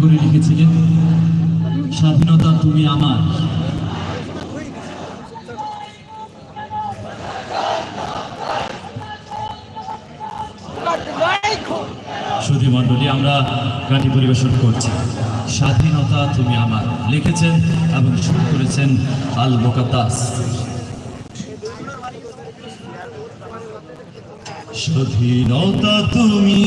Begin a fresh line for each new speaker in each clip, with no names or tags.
করে লিখেছিলেন স্বাধীনতা তুমি আমার। মণ্ডলী, আমরা গানটি পরিবেশন করছি। স্বাধীনতা তুমি আমার। লিখেছেন এবং শুরু করেছেন আল মোকাদ্দাস। স্বাধীনতা তুমি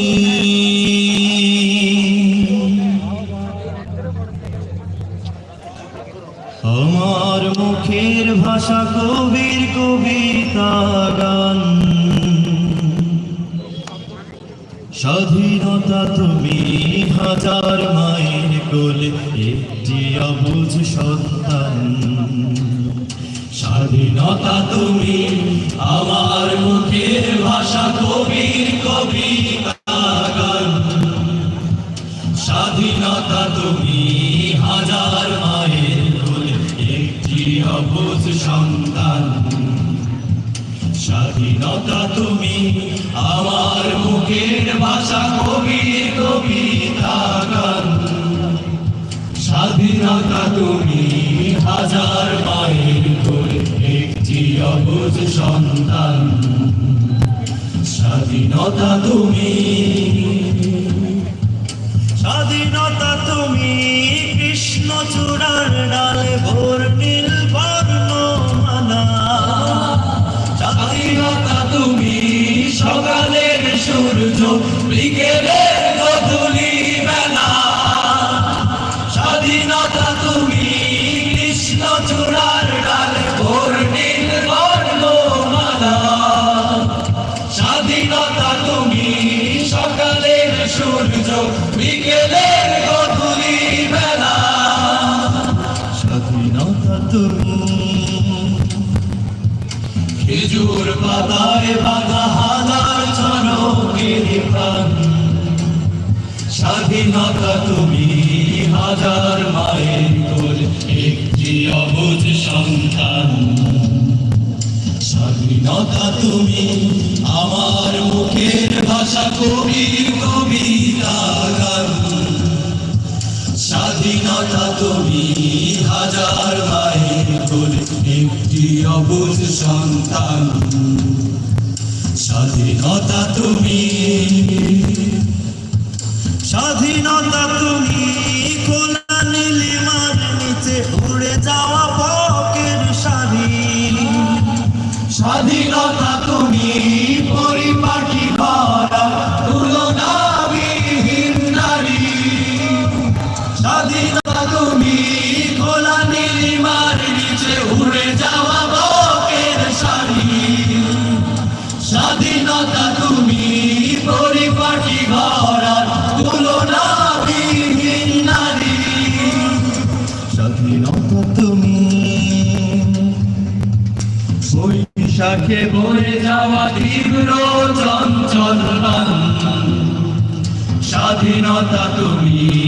আমার মুখের ভাষা কবির কবিতা গান। স্বাধীনতা তুমি হাজার মায়ের কোলে, একটি অবুঝ সন্তান। স্বাধীনতা তুমি আমার মুখের ভাষা কবির কবিতা সন্তান। স্বাধীনতা তুমি আমার মুখের ভাষা কবির কবিতা গান। স্বাধীনতা তুমি হাজার মায়ের কোলে একটি অবুঝ সন্তান। স্বাধীনতা তুমি তুমি সকালের সূর্য, বিকেলের গধূলি বেলা। স্বাধীনতা তুমি। খেজুর বাঁধা হাজার চরকের প্রাণ। স্বাধীনতা তুমি, হাজার মায়ের কোল, একটি অবুঝ সন্তান। স্বাধীনতা তুমি। আমার মুখের ভাষা কবি কবিতা গান। স্বাধীনতা তুমি হাজার মায়ের কোলে, একটি অবুঝ সন্তান। স্বাধীনতা তুমি। স্বাধীনতা তুমি খোলা নীলিমার নিচে উড়ে যাওয়া পকের শাড়ি। স্বাধীনতা তুমি স্বাধীনতা তুমি, পরিপাটি ভরা তুলনাবিহীন নারী। স্বাধীনতা তুমি, বৈশাখে বয়ে যাওয়া তীব্র চঞ্চল স্বাধীনতা তুমি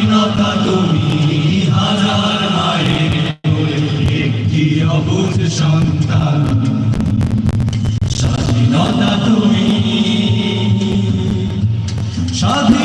স্বাধীনতা তুমি হাজার মায়ের একটি অবুধ সন্তান। স্বাধীনতা তুমি স্বাধীনতা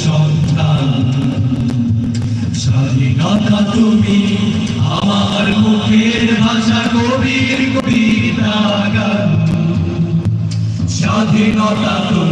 স্বাধীনতা স্বাধীনতা তুমি
আমার মুখের ভাষা কবির কবিতা স্বাধীনতা তুমি